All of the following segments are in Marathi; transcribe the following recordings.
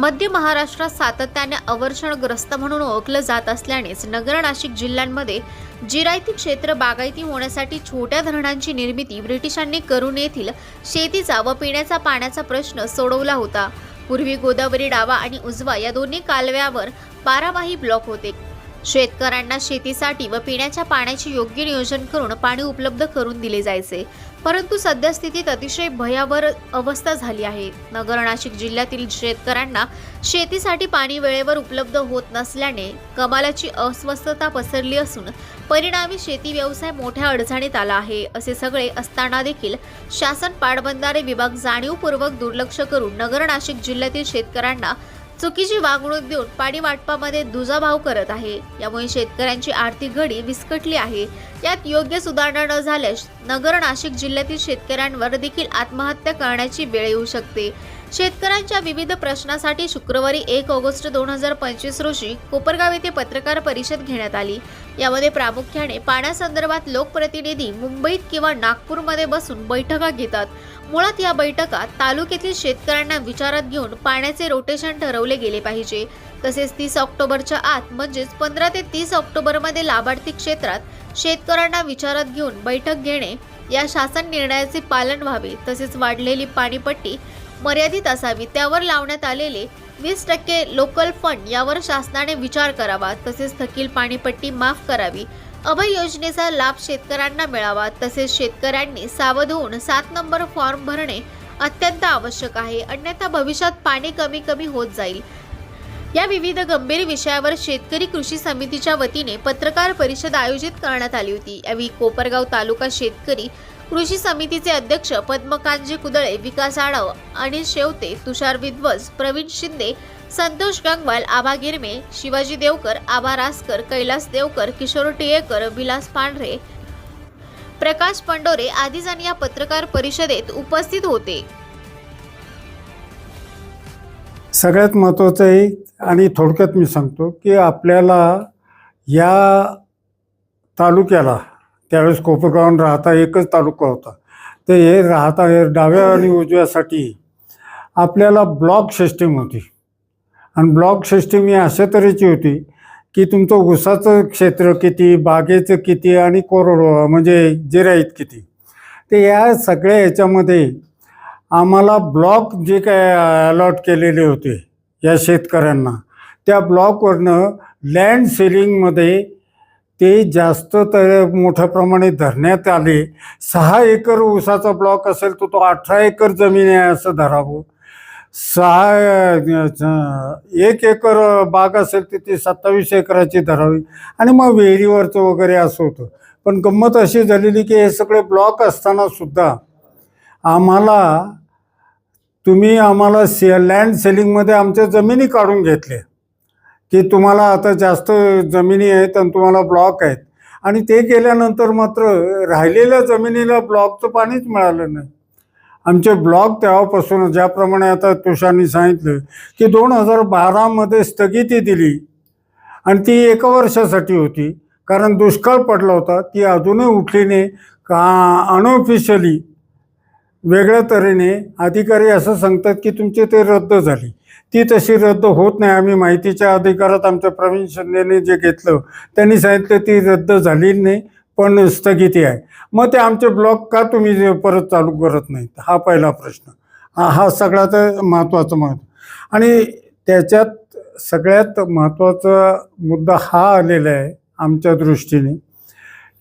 मध्य महाराष्ट्रात सातत्याने अवर्षणग्रस्त म्हणून ओळखलं जात असल्यानेच नगर नाशिक जिल्ह्यांमध्ये जिरायती क्षेत्र बागायती होण्यासाठी छोट्या धरणांची निर्मिती ब्रिटिशांनी करून येथील शेतीचा व पिण्याचा पाण्याचा प्रश्न सोडवला होता. पूर्वी गोदावरी डावा आणि उजवा या दोन्ही कालव्यावर बारामाही ब्लॉक होते. शेतकऱ्यांना शेतीसाठी व पिण्याच्या पाण्याचे योग्य नियोजन करून पाणी उपलब्ध करून दिले जायचे. परंतु सद्यस्थितीत अतिशय भयावर अवस्था झाली आहे. नगर नाशिक जिल्ह्यातील शेतकऱ्यांना शेतीसाठी पाणी वेळेवर उपलब्ध होत नसल्याने कमालाची अस्वस्थता पसरली असून परिणामी शेती व्यवसाय मोठ्या अडचणीत आला आहे. असे सगळे असताना देखील शासन पाटबंधारे विभाग जाणीवपूर्वक दुर्लक्ष करून नगर नाशिक जिल्ह्यातील शेतकऱ्यांना चुकीची वागणूक देऊन पाणी वाटपामध्ये दुजाभाव करत आहे. यामुळे शेतकऱ्यांची आर्थिक घडी विस्कटली आहे. यात योग्य सुधारणा न झाल्यास नगर नाशिक जिल्ह्यातील शेतकऱ्यांवर देखील आत्महत्या करण्याची वेळ येऊ शकते. शेतकऱ्यांच्या विविध प्रश्नासाठी शुक्रवारी एक ऑगस्ट दोन हजार पंचवीस रोजी कोपरगाव येथे पत्रकार परिषद घेण्यात आली. यामध्ये प्रामुख्याने पाण्यासंदर्भात लोकप्रतिनिधी मुंबईत किंवा नागपूरमध्ये बसून बैठका घेतात. मुळात या बैठकात तालुक्यातील शेतकऱ्यांना विचारात घेऊन पाण्याचे रोटेशन ठरवले गेले पाहिजे. तसेच तीस ऑक्टोबरच्या आत म्हणजेच पंधरा ते तीस ऑक्टोबरमध्ये लाभार्थी क्षेत्रात शेतकऱ्यांना विचारात घेऊन बैठक घेणे या शासन निर्णयाचे पालन व्हावे. तसेच वाढलेली पाणीपट्टी मर्यादित असावी त्यावर लावण्यात आलेले वीस टक्के लोकल फंड यावर शासनाने विचार करावा. तसेच थकील पाणीपट्टी माफ करावी. अभय योजनेचा लाभ शेतकऱ्यांना मिळावा तसेच शेतकऱ्यांनी सावध होऊन सात नंबर फॉर्म भरणे अत्यंत आवश्यक आहे. अन्यथा भविष्यात पाणी कमी कमी होत जाईल. या विविध गंभीर विषयावर शेतकरी कृषी समितीच्या वतीने पत्रकार परिषद आयोजित करण्यात आली होती. यावेळी कोपरगाव तालुका शेतकरी कृषी समितीचे अध्यक्ष पद्मकांतजी कुदळे विकास आढाव अनिल शेवते तुषार विद्वज प्रवीण शिंदे संतोष गंगवाल आबा गिरमे शिवाजी देवकर आबा रासकर कैलास देवकर किशोर टिळेकर विलास पांढरे प्रकाश पंडोरे आदी जण या पत्रकार परिषदेत उपस्थित होते. सगळ्यात महत्त्वाचं आहे आणि थोडक्यात मी सांगतो की आपल्याला या तालुक्याला त्यावेळेस कोपरगावून राहता एकच तालुका होता ते हे राहता हे डाव्या आणि उजव्यासाठी आपल्याला ब्लॉक सिस्टीम होती. आणि ब्लॉक सिस्टीम ही अशा तऱ्हेची होती की तुमचं ऊसाचं क्षेत्र किती बागेचं किती आणि कोरड म्हणजे जिराईत किती. तर या सगळ्या याच्यामध्ये आम्हाला ब्लॉक जे काय अलॉट केलेले होते या शेतकऱ्यांना त्या ब्लॉकवरनं लँड सेलिंगमध्ये ते जास्त तर मोठ्या प्रमाणे धरण्यात आले. सहा एकर ऊसाचा ब्लॉक असेल तर तो अठरा एकर जमीन आहे असं धरावं. सहा एक एकर बाग असेल तर ती सत्तावीस एकराची धरावी. आणि मग विहिरीवरचं वगैरे असं होतं. पण गंमत अशी झालेली की हे सगळे ब्लॉक असताना सुद्धा आम्हाला तुम्ही आम्हाला से लँड सेलिंगमध्ये आमच्या जमिनी काढून घेतल्या. की तुम्हाला आता जास्त जमिनी आहेत आणि तुम्हाला ब्लॉक आहेत. आणि ते केल्यानंतर मात्र राहिलेल्या जमिनीला ब्लॉकचं पाणीच मिळालं नाही. आमचे ब्लॉग तेव्हापासून ज्याप्रमाणे आता तुषारनी सांगितलं की दोन हजार बारामध्ये स्थगिती दिली. आणि ती एका वर्षासाठी होती. कारण दुष्काळ पडला होता. ती अजूनही उठली नाही का अनऑफिशियली वेगळ्या तऱ्हेने अधिकारी असं सांगतात की तुमची ते रद्द झाली. ती तशी रद्द होत नाही. आम्ही माहितीच्या अधिकारात आमच्या प्रवीण शिंदेने जे घेतलं त्यांनी सांगितलं ती रद्द झाली नाही. पण स्थगिती आहे. मग ते आमचे ब्लॉक का तुम्ही जे परत चालू करत नाहीत? हा पहिला प्रश्न. हा सगळ्यात महत्त्वाचा महत्त्व आणि त्याच्यात सगळ्यात महत्त्वाचा मुद्दा हा आलेला आहे आमच्या दृष्टीने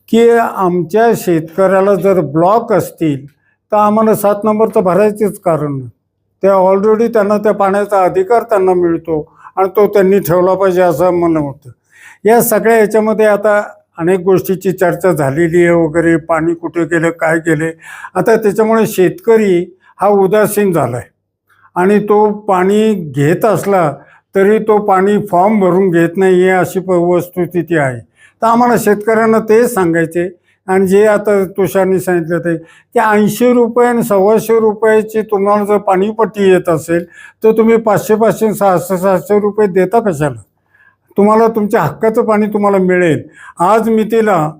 की आमच्या शेतकऱ्याला जर ब्लॉक असतील तर आम्हाला सात नंबरचं भरायचेच कारण त्या ते ऑलरेडी त्यांना त्या पाण्याचा अधिकार त्यांना मिळतो आणि तो त्यांनी ठेवला पाहिजे असं मला वाटतं या सगळ्या याच्यामध्ये आता अनेक गोष्टीची चर्चा झालेली आहे वगैरे पाणी कुठे गेलं काय गेले. आता त्याच्यामुळे शेतकरी हा उदासीन झाला आहे आणि तो पाणी घेत असला तरी तो पाणी फॉर्म भरून घेत नाही आहे अशी प वस्तुस्थिती आहे. तर आम्हाला शेतकऱ्यांना तेच सांगायचे आणि जे आता तुषारनी सांगितलं ते की ऐंशी रुपये आणि सव्वाशे रुपयाची तुम्हाला जर पाणीपट्टी येत असेल तर तुम्ही पाचशे पाचशे सहाशे सहाशे रुपये देता कशाला? तुम्हाला तुमच्या हक्काचं पाणी तुम्हाला मिळेल. आज मितीला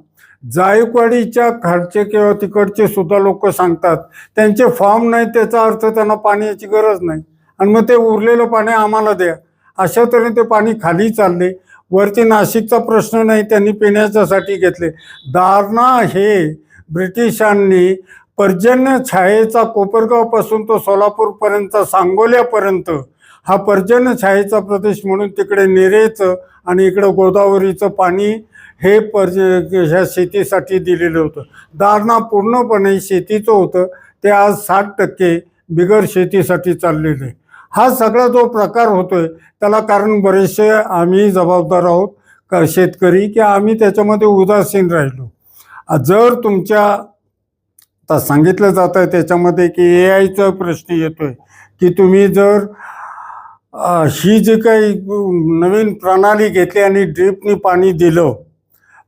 जायकवाडीच्या खालचे किंवा तिकडचे सुद्धा लोक सांगतात. त्यांचे फॉर्म नाही त्याचा अर्थ त्यांना पाण्याची गरज नाही. आणि मग ते उरलेलं पाणी आम्हाला द्या. अशा तऱ्हेने ते पाणी खाली चालले. वरती नाशिकचा प्रश्न नाही त्यांनी पिण्याच्यासाठी घेतले. दारणा हे ब्रिटिशांनी पर्जन्य छायेचा कोपरगावपासून तो सोलापूरपर्यंतचा सांगोल्यापर्यंत हा पर्जन्य छायेचा प्रदेश म्हणून तिकडे निरेचं आणि इकडं गोदावरीचं पाणी हे पर्ज ह्या शेतीसाठी दिलेलं होतं. दारणा पूर्णपणे शेतीचं होतं. ते आज साठ टक्के बिगर शेतीसाठी चाललेलं आहे. हा सगळा जो प्रकार होतोय त्याला कारण बरेचसे आम्ही जबाबदार आहोत का शेतकरी की आम्ही त्याच्यामध्ये उदासीन राहिलो. जर तुमच्या आता सांगितलं जात आहे त्याच्यामध्ये की ए आयचा प्रश्न येतोय की तुम्ही जर ही जी काही नवीन प्रणाली घेतली आणि ड्रीपनी पाणी दिलं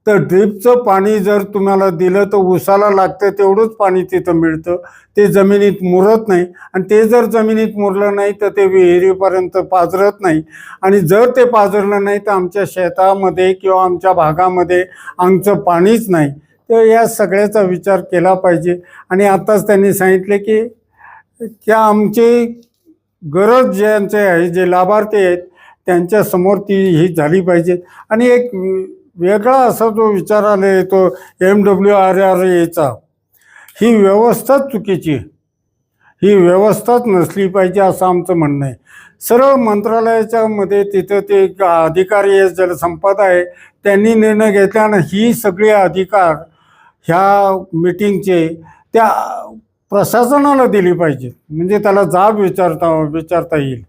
तर ड्रीपचं पाणी जर तुम्हाला दिलं तर उसाला लागतं तेवढंच पाणी तिथं मिळतं. ते जमिनीत मुरत नाही आणि ते जर जमिनीत मुरलं नाही तर ते विहिरीपर्यंत पाजरत नाही. आणि जर ते पाजरलं नाही तर आमच्या शेतामध्ये किंवा आमच्या भागामध्ये आमचं पाणीच नाही. तर या सगळ्याचा विचार केला पाहिजे. आणि आताच त्यांनी सांगितले की त्या आमची गरज ज्यांचे आहे जे लाभार्थी आहेत त्यांच्यासमोर ती ही झाली पाहिजे. आणि एक वेगळा असा जो विचार आला एम डब्ल्यू आर आर एचा ही व्यवस्थाच चुकीची ही व्यवस्थाच नसली पाहिजे असं आमचं म्हणणं आहे. सरळ मंत्रालयाच्या मध्ये तिथं ते अधिकारी आहे जलसंपदा आहे त्यांनी निर्णय घेतला आणि ही सगळे अधिकार ह्या मिटिंगचे त्या प्रशासनाला दिली पाहिजेत म्हणजे त्याला जाब विचारता विचारता येईल.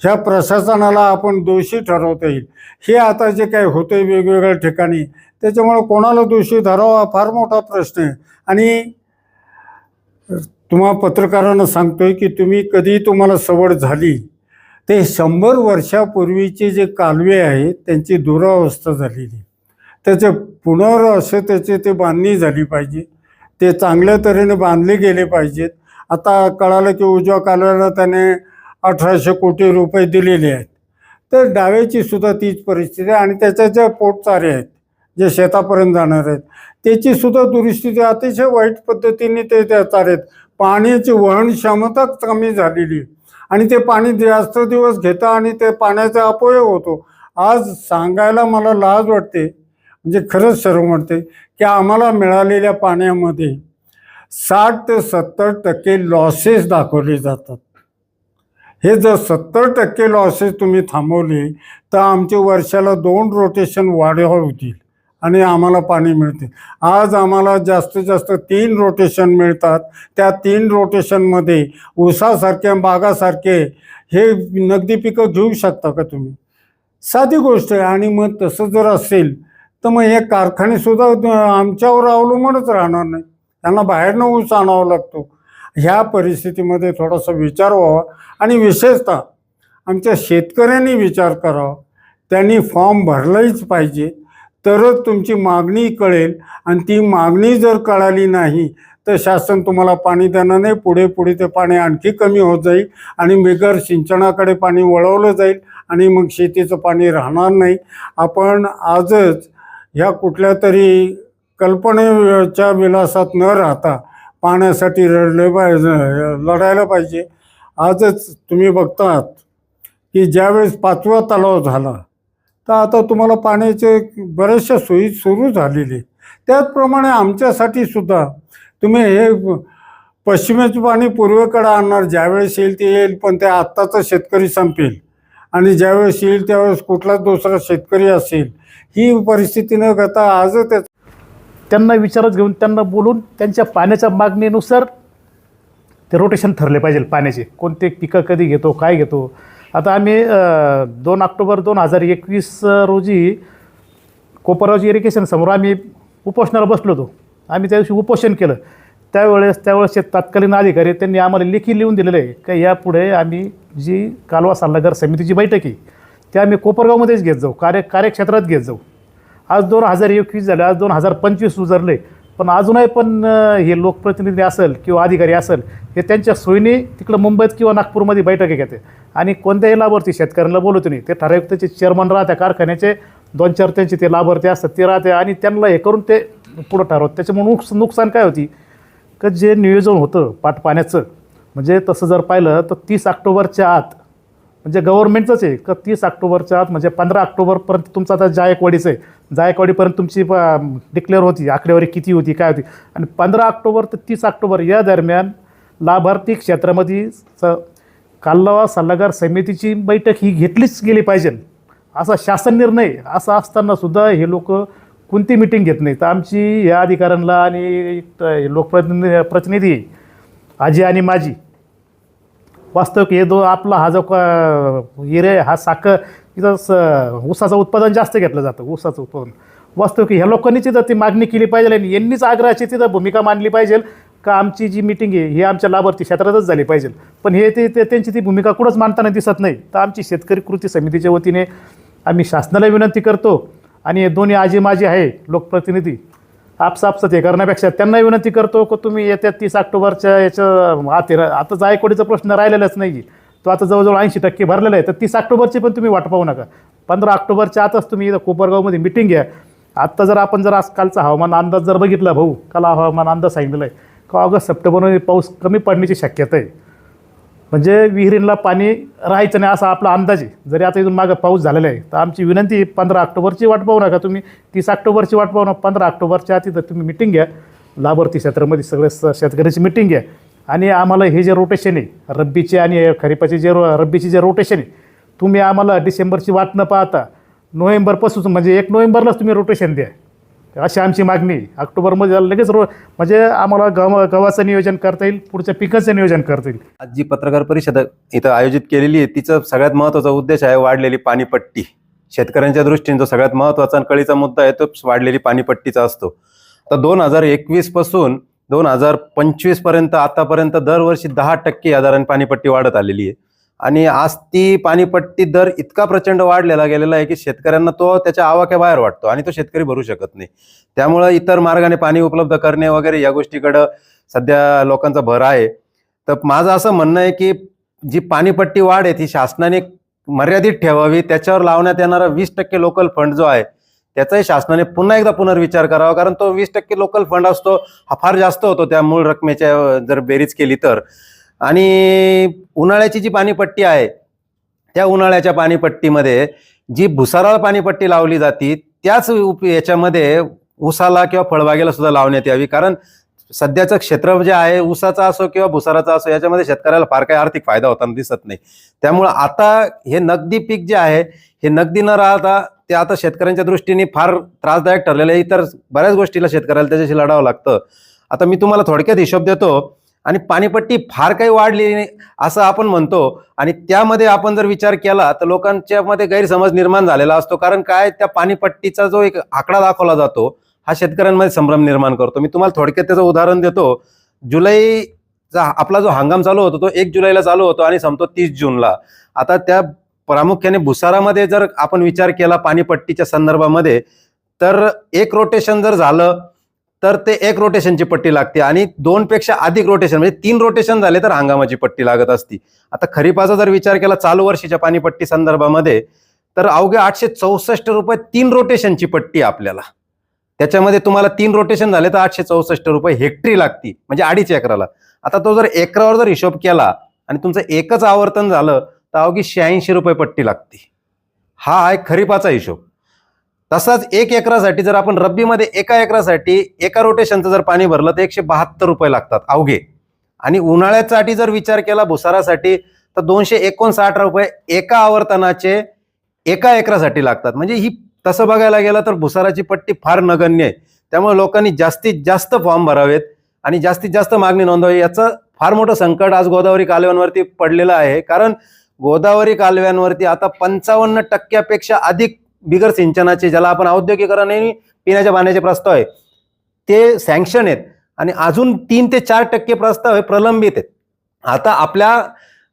ह्या प्रशासनाला आपण दोषी ठरवता येईल. हे आता जे काही होते वेगवेगळ्या ठिकाणी त्याच्यामुळे कोणाला दोषी धरावा हा फार मोठा प्रश्न आहे. आणि तुम्हा पत्रकारांना सांगतोय की तुम्ही कधी तुम्हाला सवड झाली ते शंभर वर्षापूर्वीचे जे कालवे आहेत त्यांची दुरावस्था झालेली. त्याचे पुनर असे त्याचे ते बांधणी झाली पाहिजे. ते चांगल्या तऱ्हेने बांधले गेले पाहिजेत. आता कळालं की उजव्या कालव्याला त्याने अठराशे कोटी रुपये दिलेले आहेत. तर डाव्याची सुद्धा तीच परिस्थिती आहे आणि त्याच्या ज्या पोटचारे आहेत जे शेतापर्यंत जाणार आहेत त्याची सुद्धा दुरुस्ती अतिशय वाईट पद्धतीने ते त्या आहेत पाण्याची वहन क्षमताच कमी झालेली आहे. आणि ते पाणी जास्त दिवस घेतं आणि ते पाण्याचा अपयोग होतो. आज सांगायला मला लाज वाटते. म्हणजे खरंच शरम वाटते. की आम्हाला मिळालेल्या पाण्यामध्ये साठ ते सत्तर टक्के लॉसेस दाखवले जातात. हे जर सत्तर टक्के लॉसेस तुम्ही थांबवले तर आमचे वर्षाला दोन रोटेशन वाढ होतील आणि आम्हाला पाणी मिळते. आज आम्हाला जास्तीत जास्त तीन रोटेशन मिळतात. त्या तीन रोटेशनमध्ये ऊसासारख्या बागासारखे हे नगदी पिकं घेऊ शकता का तुम्ही? साधी गोष्ट आहे आणि मग तसं जर असेल तर मग हे कारखानेसुद्धा आमच्यावर अवलंबूनच राहणार नाही. त्यांना बाहेरनं ऊस आणावा लागतो. ह्या परिस्थितीमध्ये थोडासा विचार व्हावा. आणि विशेषतः आमच्या शेतकऱ्यांनी विचार करावा. त्यांनी फॉर्म भरलाच पाहिजे. तरच तुमची मागणी कळेल. आणि ती मागणी जर कळाली नाही तर शासन तुम्हाला पाणी देणार नाही. पुढे पुढे ते पाणी आणखी कमी होत जाईल. आणि बिगर सिंचनाकडे पाणी वळवलं जाईल. आणि मग शेतीचं पाणी राहणार नाही. आपण आजच ह्या कुठल्या तरी कल्पनेच्या विलासात न राहता पाण्यासाठी रडले पाहिजे लढायला पाहिजे. आजच तुम्ही बघतात की ज्यावेळेस पाचवा तलाव झाला तर आता तुम्हाला पाण्याचे बऱ्याचशा सोयी सुरू झालेली त्याचप्रमाणे आमच्यासाठी सुद्धा तुम्ही हे पश्चिमेचं पाणी पूर्वेकडे आणणार ज्यावेळेस येईल ते येईल पण ते आत्ताचा शेतकरी संपेल. आणि ज्यावेळेस येईल त्यावेळेस कुठलाच दुसरा शेतकरी असेल ही परिस्थिती न करता आज त्या त्यांना विचारत घेऊन त्यांना बोलून त्यांच्या पाण्याच्या मागणीनुसार ते रोटेशन ठरले पाहिजे पाण्याचे. कोणते पिकं कधी घेतो काय घेतो. आता आम्ही दोन ऑक्टोबर दोन हजार एकवीस रोजी कोपरगावची इरिगेशन समोर आम्ही उपोषणाला बसलो होतो. आम्ही त्या दिवशी उपोषण केलं. त्यावेळेस त्यावेळेसचे तत्कालीन अधिकारी त्यांनी आम्हाला लेखी लिहून दिलेलं आहे का यापुढे आम्ही जी कालवा सल्लागार समितीची बैठक आहे ते आम्ही कोपरगावमध्येच घेत जाऊ कार्य कार्यक्षेत्रात घेत जाऊ. आज दोन हजार एकवीस झाले आज दोन हजार पंचवीस उजरले पण अजूनही पण हे लोकप्रतिनिधी असेल किंवा अधिकारी असेल हे त्यांच्या सोयीने तिकडं मुंबईत किंवा नागपूरमध्ये बैठकी घेते. आणि कोणत्याही लाभार्थी शेतकऱ्यांना बोलवतो नाही. ते ठराविक त्याचे चेअरमन राहत्या कारखान्याचे दोन चार त्यांचे ते लाभार्थी असतात ते राहते आणि त्यांना हे करून ते पुढं ठरवत त्याच्यामुळे नुकस नुकसान काय होती? का जे नियोजन होतं पाट पाण्याचं म्हणजे तसं जर पाहिलं तर तीस ऑक्टोबरच्या आत म्हणजे गव्हर्नमेंटचंच आहे. का तीस ऑक्टोबरच्या आत म्हणजे पंधरा ऑक्टोबरपर्यंत तुमचा आता जायकवाडीचं आहे. जायकवाडीपर्यंत तुमची डिक्लेअर होती आकडेवारी किती होती काय होती. आणि पंधरा ऑक्टोबर ते तीस ऑक्टोबर या दरम्यान लाभार्थी क्षेत्रामध्ये स कालवा सल्लागार समितीची बैठक ही घेतलीच गेली पाहिजे. असा शासन निर्णय असा असतानासुद्धा हे लोक कोणती मिटिंग घेत नाही तर आमची या अधिकाऱ्यांना आणि लोकप्रतिनिधी प्रतिनिधी आजी आणि माझी वास्तव की हे दो आपला हा जो हिरे एरिया हा साखर तिथं स ऊसाचं उत्पादन जास्त घेतलं जातं ऊसाचं उत्पादन. वास्तव की ह्या लोकांनी तिथं ती मागणी केली पाहिजे आणि यांनीच आग्रहाची तिथं भूमिका मांडली पाहिजे का आमची जी मिटिंग आहे ही आमच्या लाभार्थी क्षेत्रातच झाली पाहिजे. पण हे ते ते- त्यांची ती भूमिका कुठंच मांडताना दिसत नाही. तर आमची शेतकरी कृती समितीच्या वतीने आम्ही शासनाला विनंती करतो आणि हे दोन्ही आजी माजी आहे लोकप्रतिनिधी आपसापसात हे करण्यापेक्षा त्यांना विनंती करतो की तुम्ही येत्या तीस ऑक्टोबरच्या याच्या आत आता जायकवाडीचा प्रश्न राहिलेलाच नाही तो आता जवळजवळ ऐंशी टक्के भरलेला आहे. तर तीस ऑक्टोबरची पण तुम्ही वाट पाहू नका. पंधरा ऑक्टोबरच्या आतच तुम्ही इथं कोपरगावमध्ये मिटिंग घ्या. आत्ता जर आपण जर आज कालचा हवामान अंदाज जर बघितला भाऊ काल हवामान अंदाज सांगितलेला आहे. का ऑगस्ट सप्टेंबरमध्ये पाऊस कमी पडण्याची शक्यता आहे. म्हणजे विहिरींना पाणी राहायचं नाही असा आपला अंदाज आहे. जरी आता इथून मागं पाऊस झालेला आहे तर आमची विनंती पंधरा ऑक्टोबरची वाट पाहू नका तुम्ही. तीस ऑक्टोबरची वाट पाहू नका पंधरा ऑक्टोबरच्या आधी तर तुम्ही मिटिंग घ्या. लाभार्थी क्षेत्रामध्ये सगळे स- शेतकऱ्याची मिटिंग घ्या. आणि आम्हाला हे जे रोटेशन आहे रब्बीचे आणि खरीपाचे जे रो रब्बीचे जे रोटेशन आहे तुम्ही आम्हाला डिसेंबरची वाट न पाहता नोव्हेंबरपासून म्हणजे एक नोव्हेंबरलाच तुम्ही रोटेशन द्या. अशी आमची मागणी. ऑक्टोबरमध्ये लगेच रो म्हणजे आम्हाला गव गव्हाचं नियोजन करता येईल पुढच्या पिकाचं नियोजन करता येईल. आज जी पत्रकार परिषद इथं आयोजित केलेली आहे तिचं सगळ्यात महत्त्वाचा उद्देश आहे वाढलेली पाणीपट्टी. शेतकऱ्यांच्या दृष्टीने जो सगळ्यात महत्त्वाचा आणि कळीचा मुद्दा आहे तो वाढलेली पाणीपट्टीचा असतो. तर दोन हजार एकवीसपासून दोन हजार पंचवीसपर्यंत आतापर्यंत दरवर्षी दहा टक्के या दराने पाणीपट्टी वाढत आलेली आहे. आणि आज ती पाणीपट्टी दर इतका प्रचंड वाढलेला गेलेला आहे की शेतकऱ्यांना तो त्याच्या आवाक्याबाहेर वाटतो आणि तो शेतकरी भरू शकत नाही. त्यामुळं इतर मार्गाने पाणी उपलब्ध करणे वगैरे या गोष्टीकडं सध्या लोकांचा भर आहे. तर माझं असं म्हणणं आहे की जी पाणीपट्टी वाढ आहे ती शासनाने मर्यादित ठेवावी त्याच्यावर लावण्यात येणारा वीस टक्के लोकल फंड जो आहे त्याचाही शासनाने पुन्हा एकदा पुनर्विचार करावा कारण तो वीस टक्के लोकल फंड असतो हा फार जास्त होतो त्या मूळ रकमेच्या जर बेरीज केली तर. आणि उन्हाळ्याची जी पाणीपट्टी आहे त्या उन्हाळ्याच्या पाणीपट्टीमध्ये जी भुसाराळ पाणीपट्टी लावली जाते त्याच उप- याच्यामध्ये ऊसाला किंवा फळबागेला सुद्धा लावण्यात यावी. कारण सध्याचं क्षेत्र जे आहे ऊसाचा असो किंवा भुसाराचा असो याच्यामध्ये शेतकऱ्याला फार काही आर्थिक फायदा होताना दिसत नाही. त्यामुळं आता हे नगदी पीक जे आहे हे नगदी न राहता ते आता शेतकऱ्यांच्या दृष्टीने फार त्रासदायक ठरलेलं आहे. इतर बऱ्याच गोष्टीला शेतकऱ्याला त्याच्याशी लढावं लागतं. आता मी तुम्हाला थोडक्यात हिशोब देतो आणि पाणीपट्टी फार काही वाढली नाही असं आपण म्हणतो. आणि त्यामध्ये आपण जर विचार केला तर लोकांच्या मध्ये गैरसमज निर्माण झालेला असतो. कारण काय? त्या पाणीपट्टीचा जो एक आकडा दाखवला जातो हा शेतकऱ्यांमध्ये संभ्रम निर्माण करतो. मी तुम्हाला थोडक्यात त्याचं उदाहरण देतो. जुलैचा आपला जो हंगाम चालू होतो तो एक जुलैला चालू होतो आणि संपतो तीस जूनला. आता त्या प्रामुख्याने भुसारामध्ये जर आपण विचार केला पाणीपट्टीच्या संदर्भामध्ये तर एक रोटेशन जर झालं तर ते एक रोटेशनची पट्टी लागते आणि दोन पेक्षा अधिक रोटेशन म्हणजे तीन रोटेशन झाले तर हंगामाची पट्टी लागत असती. आता खरीपाचा जर विचार केला चालू वर्षीच्या पाणीपट्टी संदर्भामध्ये तर अवघे आठशे चौसष्ट रुपये तीन रोटेशनची पट्टी आपल्याला. त्याच्यामध्ये तुम्हाला तीन रोटेशन झाले तर आठशे चौसष्ट रुपये हेक्टरी लागती म्हणजे अडीच एकराला. आता तो जर एकरावर जर हिशोब केला आणि तुमचं एकच आवर्तन झालं तर अवघी शहाऐंशी रुपये पट्टी लागते. हा आहे खरीपाचा हिशोब. तसाच एक एकरासाठी जर आपण रब्बीमध्ये एका एकरासाठी एका रोटेशनचं जर पाणी भरलं तर एकशे बहात्तर रुपये लागतात अवघे. आणि उन्हाळ्यासाठी जर विचार केला भुसारासाठी तर दोनशे एकोणसाठ रुपये एका आवर्तनाचे एका एकरासाठी लागतात. म्हणजे ही तसं बघायला गेलं तर भुसाराची पट्टी फार नगण्य आहे. त्यामुळे लोकांनी जास्तीत जास्त फॉर्म भरावेत आणि जास्तीत जास्त मागणी नोंदवावी. याचं फार मोठं संकट आज गोदावरी कालव्यांवरती पडलेलं आहे. कारण गोदावरी कालव्यांवरती आता पंचावन्न टक्क्यापेक्षा अधिक बिगर सिंचनाचे ज्याला आपण औद्योगिकरण आणि पिण्याच्या पाण्याचे प्रस्ताव आहे ते सँक्शन आहेत. आणि अजून तीन ते चार टक्के प्रस्ताव हे प्रलंबित आहेत. आता आपल्या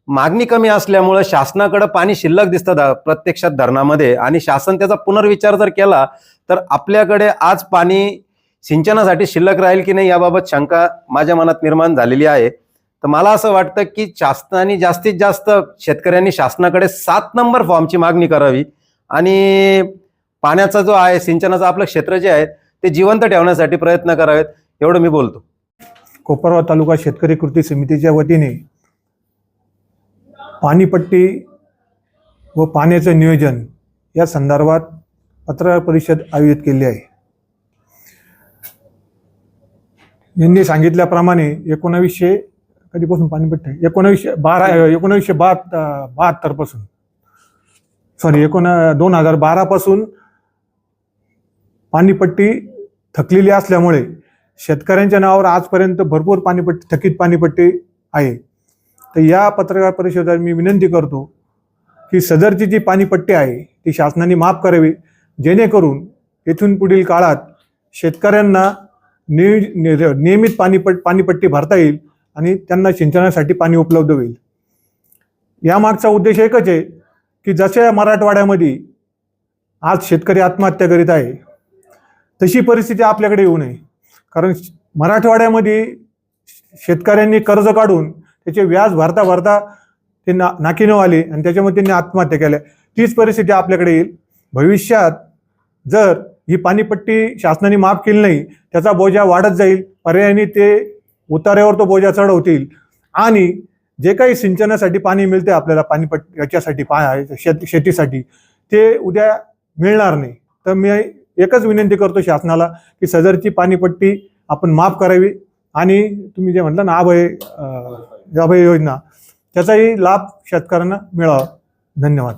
मागणी कमी असल्यामुळं शासनाकडे पाणी शिल्लक दिसतं ध- प्रत्यक्षात धरणामध्ये. आणि शासन त्याचा पुनर्विचार जर केला तर आपल्याकडे आज पाणी सिंचनासाठी शिल्लक राहील की नाही याबाबत शंका माझ्या मनात निर्माण झालेली आहे. तर मला असं वाटतं की शासनाने जास्तीत जास्त शेतकऱ्यांनी शासनाकडे सात नंबर फॉर्मची मागणी करावी. आणि पाण्याचा जो आहे सिंचनाचं आपलं क्षेत्र जे आहे ते जिवंत ठेवण्यासाठी प्रयत्न करावेत एवढं मी बोलतो. कोपरगाव तालुका शेतकरी कृती समितीच्या वतीने पाणीपट्टी व पाण्याचं नियोजन या संदर्भात पत्रकार परिषद आयोजित केली आहे. यांनी सांगितल्याप्रमाणे एकोणावीसशे कधीपासून पाणीपट्टी एकोणावीसशे बारा एकोणावीसशे बहात बहात्तरपासून. सॉरी एकोण दोन हजार बारापासून पाणीपट्टी थकलेली असल्यामुळे शेतकऱ्यांच्या नावावर आजपर्यंत भरपूर पाणीपट्टी थकीत पाणीपट्टी आहे. तर या पत्रकार परिषदेत मी विनंती करतो की सदरची जी पाणीपट्टी आहे ती शासनाने माफ करावी जेणेकरून येथून पुढील काळात शेतकऱ्यांना नियमित पाणीपट पाणीपट्टी भरता येईल आणि त्यांना सिंचनासाठी पाणी उपलब्ध होईल. यामागचा उद्देश एकच आहे की जशा मराठवाड्यामध्ये आज शेतकरी आत्महत्या करीत आहे तशी परिस्थिती आपल्याकडे येऊ नये. कारण मराठवाड्यामध्ये शेतकऱ्यांनी कर्ज काढून त्याचे व्याज भरता भरता ते ना नाकीनं आले आणि त्याच्यामध्ये त्यांनी आत्महत्या केल्या. तीच परिस्थिती आपल्याकडे येईल. भविष्यात जर ही पाणीपट्टी शासनाने माफ केली नाही त्याचा बोजा वाढत जाईल. पर्यायाने ते उतार्यावर तो बोजा चढवतील. आणि जे काही सिंचनासाठी पाणी मिळते आपल्याला पाणीपट याच्यासाठी पा शेत शेतीसाठी ते उद्या मिळणार नाही. तर मी एकच विनंती करतो शासनाला की सदरची पाणीपट्टी आपण माफ करावी आणि तुम्ही जे म्हटलं ना अभय अभय योजना त्याचाही लाभ शेतकऱ्यांना मिळावा. धन्यवाद.